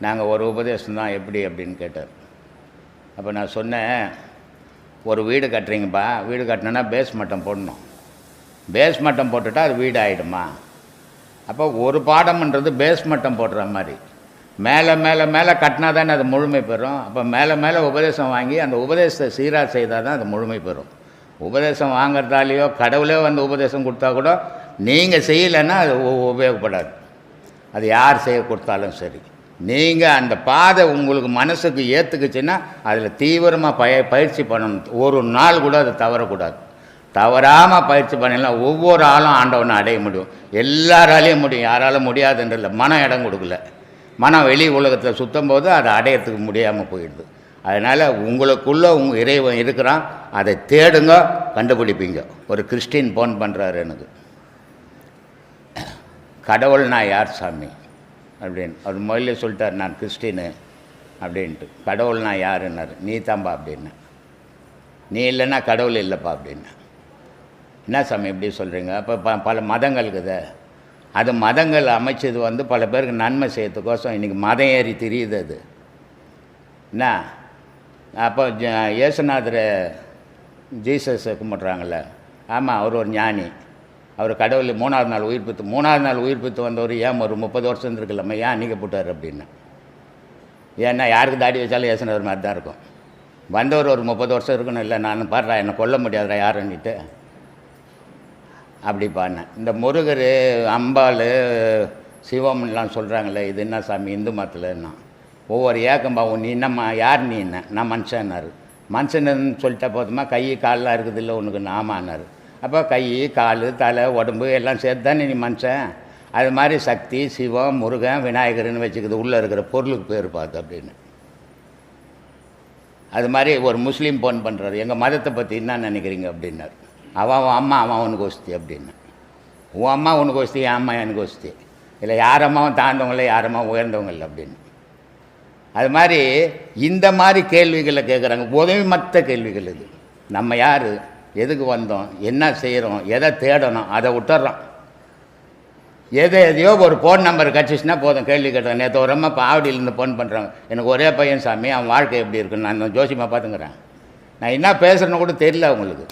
நாங்கள் ஒரு உபதேசம் தான் எப்படி அப்படின்னு கேட்டார். அப்போ நான் சொன்னேன் ஒரு வீடு கட்டுறீங்கப்பா. வீடு கட்டினோன்னா பேஸ் மட்டம் போடணும். பேஸ் மட்டம் போட்டுட்டா அது வீடு ஆகிடுமா அப்போ ஒரு பாடம்ன்றது பேஸ் மட்டம் போடுற மாதிரி. மேலே மேலே மேலே கட்டினா தானே அது முழுமை பெறும். அப்போ மேலே மேலே உபதேசம் வாங்கி அந்த உபதேசத்தை சீராக செய்தால் தான் அது முழுமை பெறும். உபதேசம் வாங்குறதாலேயோ கடவுளே வந்து உபதேசம் கொடுத்தா கூட நீங்கள் செய்யலைன்னா அது உ- உபயோகப்படாது. அது யார் செய்ய கொடுத்தாலும் சரி. நீங்கள் அந்த பாதை உங்களுக்கு மனசுக்கு ஏற்றுக்குச்சுன்னா அதில் தீவிரமாக பய பயிற்சி பண்ணணும். ஒரு நாள் கூட அது தவறக்கூடாது. தவறாமல் பயிற்சி பண்ணலாம் ஒவ்வொரு ஆளும் ஆண்டவனை அடைய முடியும். எல்லாராலையும் முடியும். யாராலும் முடியாதுன்றல மனம் இடம் கொடுக்கல. மனம் வெளி உலகத்தில் சுற்றும் போது அதை அடையறதுக்கு முடியாமல் போயிடுது. அதனால் உங்களுக்குள்ளே உங்கள் இறைவன் இருக்கிறான். அதை தேடுங்க கண்டுபிடிப்பீங்க. ஒரு கிறிஸ்டின் ஃபோன் பண்ணுறாரு எனக்கு. கடவுள் நான் யார் சாமி? அப்படின்னு அவர் முதல்ல சொல்லிட்டார் நான் கிறிஸ்டினு அப்படின்ட்டு. கடவுள் நான் யாருன்னாரு? நீ தான்பா அப்படின்னு நீ இல்லைன்னா கடவுள் இல்லைப்பா அப்படின்னு என்ன சாமி இப்படி சொல்கிறீங்க அப்போ ப பல மதங்கள் இருக்குது. அது மதங்கள் அமைச்சது வந்து பல பேருக்கு நன்மை செய்யறதுக்கோசம் இன்றைக்கி மதம் ஏறி தெரியுது அது. என்ன? அப்போ ஜ ஜீசஸை கும்பிட்றாங்களே ஆமாம் அவர் ஒரு ஞானி. அவர் கடவுள் மூணாவது நாள் உயிர்ப்பித்து மூணாவது நாள் உயிர்ப்பித்து வந்தவர் ஏன் ஒரு முப்பது வருஷம் இருந்திருக்கலாமா ஏன் அன்றைக்கி போட்டார் அப்படின்னு? ஏன்னா யாருக்கு தாடி வச்சாலும் இயேசுநாதர் மாதிரி தான் இருக்கும். வந்தவர் ஒரு முப்பது வருஷம் இருக்கணும் இல்லை நான் பாடுறா என்னை கொல்ல முடியாதுடா யாருன்னுட்டு. அப்படி பாடினேன். இந்த முருகர் அம்பாள் சிவம்லாம் சொல்கிறாங்களே இது என்ன சாமி இந்து மதத்தில்னா ஒவ்வொரு ஏக்கம்பாவும் நீ என்னம்மா யார் நீ என்ன? நான் மனுஷன்னாரு. மனுஷன்னு சொல்லிட்டா போதுமா? கை காலெலாம் இருக்குது இல்லை உனக்கு நாமான்னாரு. அப்போ கை கால் தலை உடம்பு எல்லாம் சேர்த்து தானே நீ மனுஷன்? அது மாதிரி சக்தி சிவம் முருகன் விநாயகர்னு வச்சுக்கிது. உள்ளே இருக்கிற பொருளுக்கு பேர் பார்த்து அப்படின்னு. அது மாதிரி ஒரு முஸ்லீம் ஃபோன் பண்ணுறாரு எங்கள் மதத்தை பற்றி என்ன நினைக்கிறீங்க அப்படின்னார். அவன் அவன் அம்மா அவன் உனக்கு ஒஸ்தி அப்படின்னு. உன் அம்மா உனக்கு ஒஸ்தி என் அம்மா எனக்கு ஒஸ்தி இல்லை யார் அம்மாவும் தாழ்ந்தவங்கள யார் அம்மா உயர்ந்தவங்க இல்லை அப்படின்னு. அது மாதிரி இந்த மாதிரி கேள்விகளை கேட்குறாங்க உதவி மற்ற கேள்விகள் இது. நம்ம யார்? எதுக்கு வந்தோம்? என்ன செய்கிறோம் எதை தேடணும்? அதை விட்டுறோம். எது எதையோ ஒரு ஃபோன் நம்பர் கிடச்சிச்சுன்னா போதும். கேள்வி கேட்டேன் நேற்று ஒரு அம்மா பாவடியிலேருந்து ஃபோன் பண்ணுறாங்க எனக்கு ஒரே பையன் சாமி அவன் வாழ்க்கை எப்படி இருக்குன்னு நான் ஜோசியமாக பார்த்துங்கிறேன் நான் என்ன பேசுகிறேன்னு கூட தெரியல அவங்களுக்கு.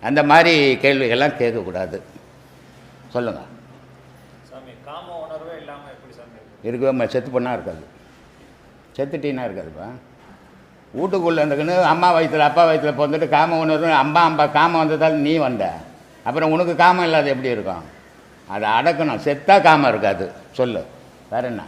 அந்த மாதிரி கேள்விகள்லாம் கேட்கக்கூடாது. சொல்லுங்கள்? இருக்கவே செத்து பண்ணால் இருக்காது. செத்துட்டீங்கன்னா இருக்காதுப்பா. வீட்டுக்குள்ளே இருந்துக்குன்னு அம்மா வயிற்றுல அப்பா வயிற்றுல பிறந்துட்டு காமம் ஒன்று அம்மா அம்பா காமம் வந்ததால் நீ வந்த. அப்புறம் உனக்கு காமம் இல்லாத எப்படி இருக்கும்? அதை அடக்கணும். செத்தாக காமம் இருக்காது. சொல்லு. வேற என்ன?